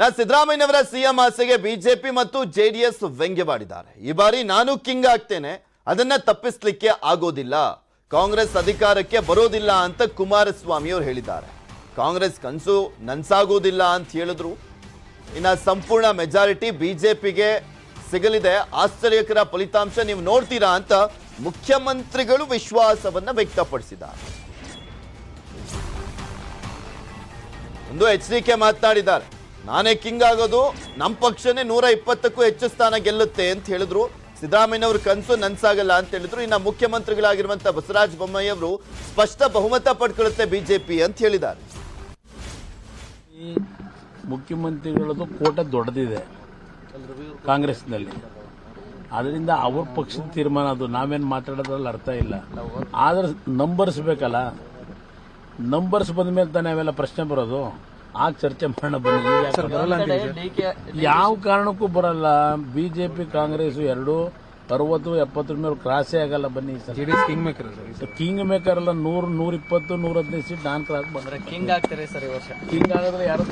ನಾ ಸಿದ್ದರಾಮಯ್ಯನವರ ಸಿಎಂ ಆಸೆಗೆ ಬಿಜೆಪಿ ಮತ್ತು ಜೆಡಿಎಸ್ ವ್ಯಂಗ್ಯವಾಡಿದ್ದಾರೆ. ಈ ಬಾರಿ ನಾನು ಕಿಂಗ್ ಆಗ್ತೇನೆ. ಅದನ್ನ ತಪ್ಪಿಸ್ಲಿಕ್ಕೆ ಆಗೋದಿಲ್ಲ. ಕಾಂಗ್ರೆಸ್ ಅಧಿಕಾರಕ್ಕೆ ಬರೋದಿಲ್ಲ ಅಂತ ಕುಮಾರಸ್ವಾಮಿ ಅವರು ಹೇಳಿದ್ದಾರೆ. ಕಾಂಗ್ರೆಸ್ ಕನಸು ನನ್ಸಾಗೋದಿಲ್ಲ ಅಂತ ಹೇಳಿದ್ರು. ಇನ್ನ ಸಂಪೂರ್ಣ ಮೆಜಾರಿಟಿ ಬಿಜೆಪಿಗೆ ಸಿಗಲಿದೆ. ಆಶ್ಚರ್ಯಕರ ಫಲಿತಾಂಶ ನೀವು ನೋಡ್ತೀರಾ ಅಂತ ಮುಖ್ಯಮಂತ್ರಿಗಳು ವಿಶ್ವಾಸವನ್ನ ವ್ಯಕ್ತಪಡಿಸಿದ್ದಾರೆ. ಒಂದು ಎಚ್ ಡಿ ಕೆ ಮಾತನಾಡಿದ್ದಾರೆ. ನಾನೇ ಕಿಂಗ್ ಆಗೋದು ನಮ್ಮ ಪಕ್ಷನೇ ನೂರ ಇಪ್ಪತ್ತಕ್ಕೂ ಹೆಚ್ಚು ಸ್ಥಾನ ಗೆಲ್ಲುತ್ತೆ ಅಂತ ಹೇಳಿದ್ರು. ಸಿದ್ದರಾಮಯ್ಯನವ್ರ ಕನಸು ನನ್ಸಾಗಲ್ಲ ಅಂತ ಹೇಳಿದ್ರು. ಇನ್ನು ಮುಖ್ಯಮಂತ್ರಿಗಳಾಗಿರುವಂತ ಬಸವರಾಜ ಬೊಮ್ಮಾಯಿ ಅವರು ಸ್ಪಷ್ಟ ಬಹುಮತ ಪಡ್ಕೊಳ್ಳುತ್ತೆ ಬಿಜೆಪಿ ಅಂತ ಹೇಳಿದ್ದಾರೆ. ಮುಖ್ಯಮಂತ್ರಿಗಳದ್ದು ಕೋಟ ದೊಡ್ಡದಿದೆ ಕಾಂಗ್ರೆಸ್ನಲ್ಲಿ. ಅದರಿಂದ ಅವ್ರ ಪಕ್ಷದ ತೀರ್ಮಾನ ಅದು. ನಾವೇನು ಮಾತಾಡೋದ್ರಲ್ಲಿ ಅರ್ಥ ಇಲ್ಲ. ಆದ್ರೆ ನಂಬರ್ಸ್ ಬೇಕಲ್ಲ ನಂಬರ್ಸ್ ಬಂದ ಮೇಲೆ ತಾನೇ ಅವೆಲ್ಲ ಪ್ರಶ್ನೆ ಬರೋದು. ಆಗ ಚರ್ಚೆ ಮಾಡೋಣ ಬನ್ನಿ? ಯಾವ ಕಾರಣಕ್ಕೂ ಬರಲ್ಲ. ಬಿಜೆಪಿ ಕಾಂಗ್ರೆಸ್ ಎರಡು ಅರವತ್ತು ಎಪ್ಪತ್ತರ ಮೇಲೆ ಕ್ರಾಸೇ ಆಗಲ್ಲ ಬನ್ನಿ JDS king maker sir king maker ಅಲ್ಲ ನೂರ್ ನೂರ ಇಪ್ಪತ್ತು ನೂರ ಹದಿನೈದು ಸೀಟ್ ನಾನ್ ಕ್ರಾಸ್ ಬಂದ್ರೆ ಕಿಂಗ್ ಆಗ್ತಾರೆ ಸರ್ ಈ ವರ್ಷ. ಕಿಂಗ್ ಆಗಿದ್ರೆ ಯಾರು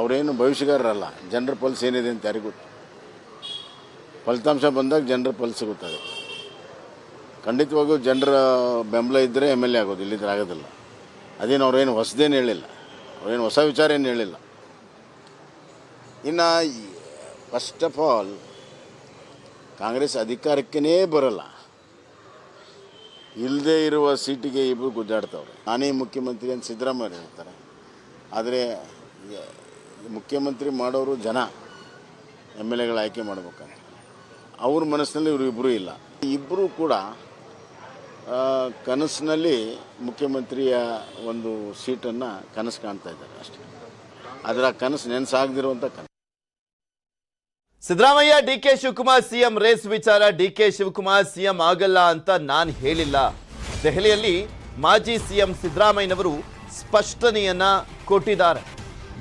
ಅವರೇನು ಭವಿಷ್ಯಗಾರರಲ್ಲ. ಜನರ ಪಲ್ಸ್ ಏನಿದೆ ಅಂತ ಯಾರಿಗೂ ಗೊತ್ತು. ಫಲಿತಾಂಶ ಬಂದಾಗ ಜನರ ಪಲ್ಸ್ ಗೊತ್ತಾಗುತ್ತೆ. ಖಂಡಿತವಾಗೂ ಜನರ ಬೆಂಬಲ ಇದ್ದರೆ ಎಂ ಎಲ್ ಎ ಆಗೋದು ಇಲ್ಲಿದ್ರೆ ಆಗೋದಿಲ್ಲ. ಅದೇನು ಅವ್ರೇನು ಹೊಸದೇನು ಹೇಳಿಲ್ಲ. ಅವ್ರೇನು ಹೊಸ ವಿಚಾರ ಏನು ಹೇಳಿಲ್ಲ. ಇನ್ನು ಫಸ್ಟ್ ಆಫ್ ಆಲ್ ಕಾಂಗ್ರೆಸ್ ಅಧಿಕಾರಕ್ಕೇ ಬರಲ್ಲ. ಇಲ್ಲದೆ ಇರುವ ಸೀಟಿಗೆ ಇಬ್ಬರು ಗುದ್ದಾಡ್ತವ್ರೆ. ನಾನೇ ಮುಖ್ಯಮಂತ್ರಿ ಅಂತ ಸಿದ್ದರಾಮಯ್ಯ ಹೇಳ್ತಾರೆ. ಆದರೆ ಮುಖ್ಯಮಂತ್ರಿ ಮಾಡೋರು ಜನ. ಎಂ ಎಲ್ ಎಗಳು ಆಯ್ಕೆ ಮಾಡ್ಬೇಕಂತ. ಅವ್ರ ಮನಸ್ಸಿನಲ್ಲಿ ಇವರು ಇಬ್ಬರೂ ಇಲ್ಲ. ಇಬ್ಬರೂ ಕೂಡ ಕನಸಿನಲ್ಲಿ ಮುಖ್ಯಮಂತ್ರಿಯ ಒಂದು ಸೀಟನ್ನು ಕನಸು ಕಾಣ್ತಾ ಇದ್ದಾರೆ ಅಷ್ಟೇ. ಅದರ ಕನಸು ನೆನಸಾಗದಿರುವಂಥ ಕನಸು. Siddaramaiah, D K Shivakumar CM, race ವಿಚಾರ. ಡಿ ಕೆ ಶಿವಕುಮಾರ್ ಸಿಎಂ ಆಗಲ್ಲ ಅಂತ ನಾನು ಹೇಳಿಲ್ಲ. ದೆಹಲಿಯಲ್ಲಿ ಮಾಜಿ ಸಿಎಂ ಸಿದ್ದರಾಮಯ್ಯನವರು ಸ್ಪಷ್ಟನೆಯನ್ನ ಕೊಟ್ಟಿದ್ದಾರೆ.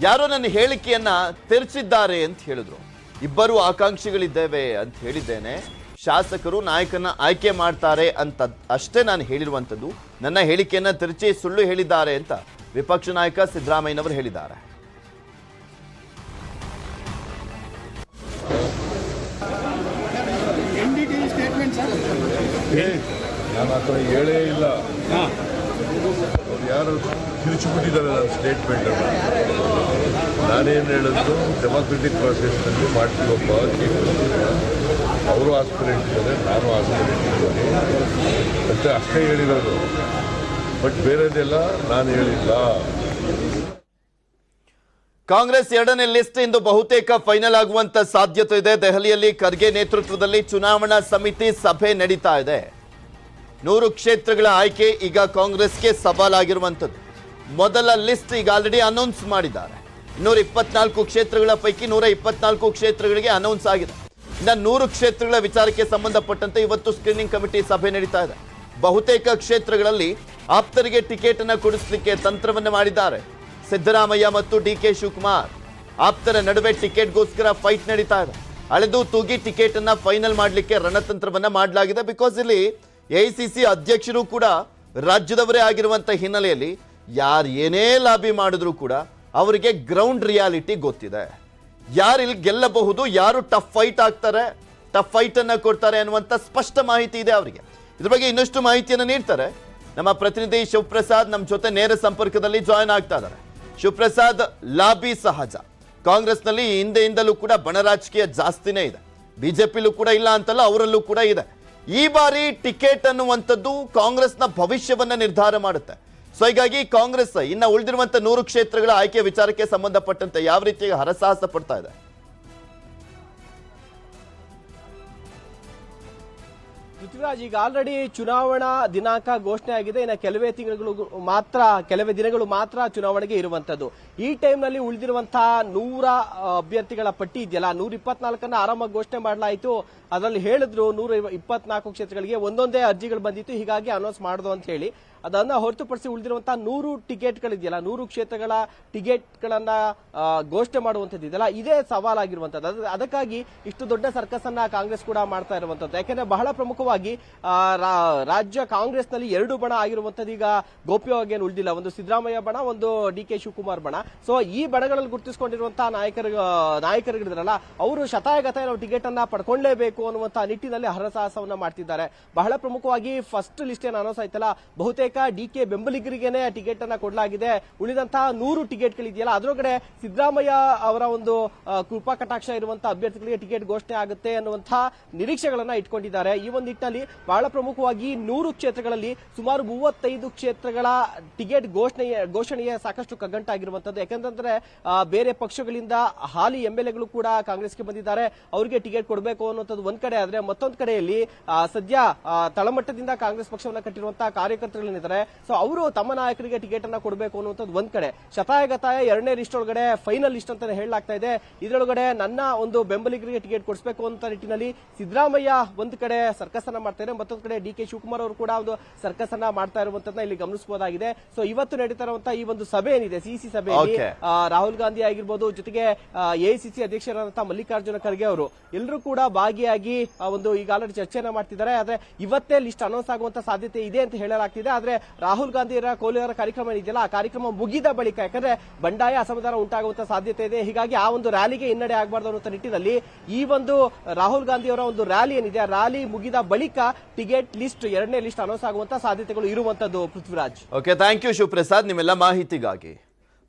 ಯಾರೋ ನನ್ನ ಹೇಳಿಕೆಯನ್ನ ತಿರುಚಿದ್ದಾರೆ ಅಂತ ಹೇಳಿದ್ರು. ಇಬ್ಬರು ಆಕಾಂಕ್ಷಿಗಳಿದ್ದೇವೆ ಅಂತ ಹೇಳಿದ್ದೇನೆ. ಶಾಸಕರು ನಾಯಕನ ಆಯ್ಕೆ ಮಾಡ್ತಾರೆ ಅಂತ ಅಷ್ಟೇ ನಾನು ಹೇಳಿರುವಂಥದ್ದು. ನನ್ನ ಹೇಳಿಕೆಯನ್ನು ತಿರುಚಿ ಸುಳ್ಳು ಹೇಳಿದ್ದಾರೆ ಅಂತ ವಿಪಕ್ಷ ನಾಯಕ ಸಿದ್ದರಾಮಯ್ಯನವರು ಹೇಳಿದ್ದಾರೆ. ನಾನು ಆ ಥರ ಹೇಳೇ ಇಲ್ಲ. ಅವ್ರು ಯಾರು ತಿರುಚಿಬಿಟ್ಟಿದ್ದಾರೆ ನನ್ನ ಸ್ಟೇಟ್ಮೆಂಟ್ ನಾನೇನು ಹೇಳಿದ್ದು ಡೆಮಾಕ್ರೆಟಿಕ್ ಪ್ರಾಸೆಸ್ನಲ್ಲಿ ಮಾಡ್ತೀವಪ್ಪ ಅವರು ಆಸ್ಪಿರೇಟ್ ಇದ್ದಾರೆ ನಾನು ಆಸ್ಪಿರೇಟ್ ಇದ್ದೀನಿ ಅಂತ ಅಷ್ಟೇ ಹೇಳಿರೋದು. ಬಟ್ ಬೇರೆದೆಲ್ಲ ನಾನು ಹೇಳಿಲ್ಲ. ಕಾಂಗ್ರೆಸ್ ಎರಡನೇ ಲಿಸ್ಟ್ ಇಂದು ಬಹುತೇಕ ಫೈನಲ್ ಆಗುವಂತ ಸಾಧ್ಯತೆ ಇದೆ. ದೆಹಲಿಯಲ್ಲಿ ಖರ್ಗೆ ನೇತೃತ್ವದಲ್ಲಿ ಚುನಾವಣಾ ಸಮಿತಿ ಸಭೆ ನಡೀತಾ ಇದೆ. ನೂರು ಕ್ಷೇತ್ರಗಳ ಆಯ್ಕೆ ಈಗ ಕಾಂಗ್ರೆಸ್ಗೆ ಸವಾಲಾಗಿರುವಂಥದ್ದು. ಮೊದಲ ಲಿಸ್ಟ್ ಈಗ ಆಲ್ರೆಡಿ ಅನೌನ್ಸ್ ಮಾಡಿದ್ದಾರೆ. ನೂರ ಇಪ್ಪತ್ನಾಲ್ಕು ಕ್ಷೇತ್ರಗಳ ಪೈಕಿ ನೂರ ಕ್ಷೇತ್ರಗಳಿಗೆ ಅನೌನ್ಸ್ ಆಗಿದೆ. ಇನ್ನು ನೂರು ಕ್ಷೇತ್ರಗಳ ವಿಚಾರಕ್ಕೆ ಸಂಬಂಧಪಟ್ಟಂತೆ ಇವತ್ತು ಸ್ಕ್ರೀನಿಂಗ್ ಕಮಿಟಿ ಸಭೆ ನಡೀತಾ ಇದೆ. ಬಹುತೇಕ ಕ್ಷೇತ್ರಗಳಲ್ಲಿ ಆಪ್ತರಿಗೆ ಟಿಕೆಟ್ ಅನ್ನ ಕೊಡಿಸಲಿಕ್ಕೆ ತಂತ್ರವನ್ನ ಮಾಡಿದ್ದಾರೆ. ಸಿದ್ದರಾಮಯ್ಯ ಮತ್ತು ಡಿ ಕೆ ಶಿವಕುಮಾರ್. ಆಪ್ತರ ನಡುವೆ ಟಿಕೆಟ್ಗೋಸ್ಕರ ಫೈಟ್ ನಡೀತಾ ಇದೆ. ಅಳೆದು ತೂಗಿ ಟಿಕೆಟ್ ಅನ್ನ ಫೈನಲ್ ಮಾಡಲಿಕ್ಕೆ ರಣತಂತ್ರವನ್ನ ಮಾಡಲಾಗಿದೆ. ಬಿಕಾಸ್ ಇಲ್ಲಿ ಎಐಸಿಸಿ ಅಧ್ಯಕ್ಷರು ಕೂಡ ರಾಜ್ಯದವರೇ ಆಗಿರುವಂತ ಹಿನ್ನೆಲೆಯಲ್ಲಿ ಯಾರು ಏನೇ ಲಾಬಿ ಮಾಡಿದ್ರು ಕೂಡ ಅವರಿಗೆ ಗ್ರೌಂಡ್ ರಿಯಾಲಿಟಿ ಗೊತ್ತಿದೆ. ಯಾರು ಇಲ್ಲಿ ಗೆಲ್ಲಬಹುದು, ಯಾರು ಟಫ್ ಫೈಟ್ ಆಗ್ತಾರೆ ಟಫ್ ಫೈಟ್ ಅನ್ನ ಕೊಡ್ತಾರೆ ಅನ್ನುವಂತ ಸ್ಪಷ್ಟ ಮಾಹಿತಿ ಇದೆ ಅವರಿಗೆ. ಇದ್ರ ಬಗ್ಗೆ ಇನ್ನಷ್ಟು ಮಾಹಿತಿಯನ್ನು ನೀಡ್ತಾರೆ. ನಮ್ಮ ಪ್ರತಿನಿಧಿ ಶಿವಪ್ರಸಾದ್ ನಮ್ಮ ಜೊತೆ ನೇರ ಸಂಪರ್ಕದಲ್ಲಿ ಜಾಯ್ನ್ ಆಗ್ತಾ ಇದ್ದಾರೆ ಶಿವಪ್ರಸಾದ್, ಲಾಬಿ ಸಹಜ. ಕಾಂಗ್ರೆಸ್ನಲ್ಲಿ ಹಿಂದೆಯಿಂದಲೂ ಕೂಡ ಬಣ ರಾಜಕೀಯ ಜಾಸ್ತಿನೇ ಇದೆ. ಬಿಜೆಪಿಲೂ ಕೂಡ ಇಲ್ಲ ಅಂತಲ್ಲ, ಅವರಲ್ಲೂ ಕೂಡ ಇದೆ. ಈ ಬಾರಿ ಟಿಕೆಟ್ ಅನ್ನುವಂಥದ್ದು ಕಾಂಗ್ರೆಸ್ನ ಭವಿಷ್ಯವನ್ನ ನಿರ್ಧಾರ ಮಾಡುತ್ತೆ. ಸೊ ಹೀಗಾಗಿ ಕಾಂಗ್ರೆಸ್ ಇನ್ನ ಉಳಿದಿರುವಂತ ನೂರು ಕ್ಷೇತ್ರಗಳ ಆಯ್ಕೆ ವಿಚಾರಕ್ಕೆ ಸಂಬಂಧಪಟ್ಟಂತೆ ಯಾವ ರೀತಿಯಾಗಿ ಹರಸಾಹಸ ಪಡ್ತಾ ಇದೆ? ಪೃಥ್ವಿರಾಜ್, ಈಗ ಆಲ್ರೆಡಿ ಚುನಾವಣಾ ದಿನಾಂಕ ಘೋಷಣೆ ಆಗಿದೆ. ಇನ್ನು ಕೆಲವೇ ತಿಂಗಳು ಮಾತ್ರ, ಕೆಲವೇ ದಿನಗಳು ಮಾತ್ರ ಚುನಾವಣೆಗೆ ಇರುವಂತದ್ದು. ಈ ಟೈಮ್ನಲ್ಲಿ ಉಳಿದಿರುವಂತಹ ನೂರ ಅಭ್ಯರ್ಥಿಗಳ ಪಟ್ಟಿ ಇದೆಯಲ್ಲ, ನೂರ ಇಪ್ಪತ್ನಾಲ್ಕನ್ನ ಆರಾಮಾಗಿ ಘೋಷಣೆ ಮಾಡಲಾಯಿತು. ಅದರಲ್ಲಿ ಹೇಳಿದ್ರು ನೂರ ಇಪ್ಪತ್ನಾಲ್ಕು ಕ್ಷೇತ್ರಗಳಿಗೆ ಒಂದೊಂದೇ ಅರ್ಜಿಗಳು ಬಂದಿತ್ತು. ಹೀಗಾಗಿ ಅನೌನ್ಸ್ ಮಾಡೋದು ಅಂತ ಹೇಳಿ. ಅದನ್ನ ಹೊರತುಪಡಿಸಿ ಉಳಿದಿರುವಂತಹ ನೂರು ಟಿಕೆಟ್ಗಳಿದೆಯಲ್ಲ, ನೂರು ಕ್ಷೇತ್ರಗಳ ಟಿಕೆಟ್ ಗಳನ್ನ ಘೋಷಣೆ ಮಾಡುವಂತದ್ದು ಇದೆಯಲ್ಲ, ಇದೇ ಸವಾಲಾಗಿರುವಂತದ್ದು ಅದ್- ಅದಕ್ಕಾಗಿ ಇಷ್ಟು ದೊಡ್ಡ ಸರ್ಕಸ್ ಅನ್ನ ಕಾಂಗ್ರೆಸ್ ಕೂಡ ಮಾಡ್ತಾ ಇರುವಂತದ್ದು ಯಾಕೆಂದ್ರೆ ಬಹಳ ಪ್ರಮುಖವಾಗಿ ರಾಜ್ಯ ಕಾಂಗ್ರೆಸ್ ಕಾಂಗ್ರೆಸ್ನಲ್ಲಿ ಎರಡು ಬಣ ಆಗಿರುವಂತದ್ದು ಈಗ ಗೋಪ್ಯವಾಗಿ ಏನು ಉಳಿದಿಲ್ಲ. ಒಂದು ಸಿದ್ದರಾಮಯ್ಯ ಬಣ, ಒಂದು ಡಿ ಕೆ ಶಿವಕುಮಾರ್ ಬಣ. ಸೊ ಈ ಬಣಗಳಲ್ಲಿ ಗುರುತಿಸಿಕೊಂಡಿರುವಂತಹ ನಾಯಕರು ನಾಯಕರುಗಳಿದ್ರಲ್ಲ, ಅವರು ಶತಾಯಗತಾಯ ನಾವು ಟಿಕೆಟ್ ಅನ್ನ ಪಡ್ಕೊಳ್ಳೇಬೇಕು ಅನ್ನುವಂತಹ ನಿಟ್ಟಿನಲ್ಲಿ ಹರಸಾಹಸವನ್ನ ಮಾಡ್ತಿದ್ದಾರೆ. ಬಹಳ ಪ್ರಮುಖವಾಗಿ ಫಸ್ಟ್ ಲಿಸ್ಟ್ ಏನು ಅನೌನ್ಸ್ ಆಯ್ತಲ್ಲ, ಬಹುತೇಕ ಡಿ ಕೆ ಟಿಕೆಟ್ ಅನ್ನ ಕೊಡಲಾಗಿದೆ. ಉಳಿದಂತಹ ನೂರು ಟಿಕೆಟ್ಗಳಿದೆಯಲ್ಲ, ಅದರೊಳಗಡೆ ಸಿದ್ದರಾಮಯ್ಯ ಅವರ ಒಂದು ಕೃಪಾ ಕಟಾಕ್ಷ ಇರುವಂತಹ ಅಭ್ಯರ್ಥಿಗಳಿಗೆ ಟಿಕೆಟ್ ಘೋಷಣೆ ಆಗುತ್ತೆ ಅನ್ನುವಂತಹ ನಿರೀಕ್ಷೆಗಳನ್ನ ಇಟ್ಕೊಂಡಿದ್ದಾರೆ. ಈ ಒಂದು ನಿಟ್ಟಿನಲ್ಲಿ ಬಹಳ ಪ್ರಮುಖವಾಗಿ ನೂರು ಕ್ಷೇತ್ರಗಳಲ್ಲಿ ಸುಮಾರು ಮೂವತ್ತೈದು ಕ್ಷೇತ್ರಗಳ ಟಿಕೆಟ್ ಘೋಷಣೆಯ ಘೋಷಣೆಯ ಸಾಕಷ್ಟು ಕಗ್ಗಂಟಾಗಿರುವಂತದ್ದು ಯಾಕಂತಂದ್ರೆ ಬೇರೆ ಪಕ್ಷಗಳಿಂದ ಹಾಲಿ ಎಂಎಲ್ಎಗಳು ಎಲ್ ಎಗಳು ಕೂಡ ಕಾಂಗ್ರೆಸ್ಗೆ ಬಂದಿದ್ದಾರೆ. ಅವರಿಗೆ ಟಿಕೆಟ್ ಕೊಡಬೇಕು ಅನ್ನುವಂಥದ್ದು ಒಂದ್ ಕಡೆ, ಆದ್ರೆ ಮತ್ತೊಂದು ಕಡೆಯಲ್ಲಿ ಸದ್ಯ ತಳಮಟ್ಟದಿಂದ ಕಾಂಗ್ರೆಸ್ ಪಕ್ಷವನ್ನ ಕಟ್ಟಿರುವಂತಹ ಕಾರ್ಯಕರ್ತರುಗಳಿದ್ದಾರೆ ಸೊ ಅವರು ತಮ್ಮ ನಾಯಕರಿಗೆ ಟಿಕೆಟ್ ಅನ್ನ ಕೊಡಬೇಕು ಅನ್ನುವಂಥದ್ದು ಒಂದ್ ಕಡೆ. ಶತಾಯಗತಾಯ ಎರಡನೇ ಲಿಸ್ಟ್ ಒಳಗಡೆ ಫೈನಲ್ ಲಿಸ್ಟ್ ಅಂತ ಹೇಳಲಾಗ್ತಾ ಇದೆ. ಇದರೊಳಗಡೆ ನನ್ನ ಒಂದು ಬೆಂಬಲಿಗರಿಗೆ ಟಿಕೆಟ್ ಕೊಡಿಸಬೇಕು ಅಂತ ನಿಟ್ಟಿನಲ್ಲಿ ಸಿದ್ದರಾಮಯ್ಯ ಒಂದ್ ಕಡೆ ಸರ್ಕಸ್ ಅನ್ನ ಮಾಡ್ತಾರೆ ಮತ್ತೊಂದು ಕಡೆ ಡಿ ಕೆ ಶಿವಕುಮಾರ್ ಅವರು ಕೂಡ ಒಂದು ಸರ್ಕಸ್ ಅನ್ನ ಮಾಡ್ತಾ ಇರುವಂತದನ್ನ ಇಲ್ಲಿ ಗಮನಿಸಬಹುದಾಗಿದೆ. ಸೊ ಇವತ್ತು ನಡೀತಾ ಇರುವಂತಹ ಈ ಒಂದು ಸಭೆ ಏನಿದೆ? ಸಿಸಿ ಸಭೆಯಲ್ಲಿ. ರಾಹುಲ್ ಗಾಂಧಿ ಆಗಿರ್ಬೋದು ಜೊತೆಗೆ ಎಐಸಿಸಿ ಅಧ್ಯಕ್ಷರಾದಂತಹ ಮಲ್ಲಿಕಾರ್ಜುನ ಖರ್ಗೆ ಅವರು ಎಲ್ಲರೂ ಕೂಡ ಭಾಗಿಯಾಗಿ ಒಂದು ಈಗ ಆಲ್ರೆಡಿ ಚರ್ಚೆಯನ್ನ ಮಾಡ್ತಿದ್ದಾರೆ. ಆದ್ರೆ ಇವತ್ತೇ ಲಿಸ್ಟ್ ಅನೌನ್ಸ್ ಆಗುವಂತ ಸಾಧ್ಯತೆ ಇದೆ ಅಂತ ಹೇಳಲಾಗ್ತಿದೆ. ಆದ್ರೆ ರಾಹುಲ್ ಗಾಂಧಿಯವರ ಕೋಲಿಯವರ ಕಾರ್ಯಕ್ರಮ ಇದೆಯಲ್ಲ, ಆ ಕಾರ್ಯಕ್ರಮ ಮುಗಿದ ಬಳಿಕ, ಯಾಕಂದ್ರೆ ಬಂಡಾಯ ಅಸಮಾಧಾನ ಉಂಟಾಗುವಂತ ಸಾಧ್ಯತೆ ಇದೆ. ಹೀಗಾಗಿ ಆ ಒಂದು ರ್ಯಾಲಿಗೆ ಹಿನ್ನಡೆ ಆಗಬಾರ್ದು ಅನ್ನೋ ನಿಟ್ಟಿನಲ್ಲಿ ಈ ಒಂದು ರಾಹುಲ್ ಗಾಂಧಿಯವರ ಒಂದು ರ್ಯಾಲಿ ಏನಿದೆ, ಆ ರ್ಯಾಲಿ ಮುಗಿದ ಬಳಿಕ ಟಿಕೆಟ್ ಲಿಸ್ಟ್, ಎರಡನೇ ಲಿಸ್ಟ್ ಅನೌನ್ಸ್ ಆಗುವಂತ ಸಾಧ್ಯತೆಗಳು ಇರುವಂತದ್ದು, Prithviraj. Okay thank you Shivaprasad ನಿಮ್ಮೆಲ್ಲ ಮಾಹಿತಿಗಾಗಿ.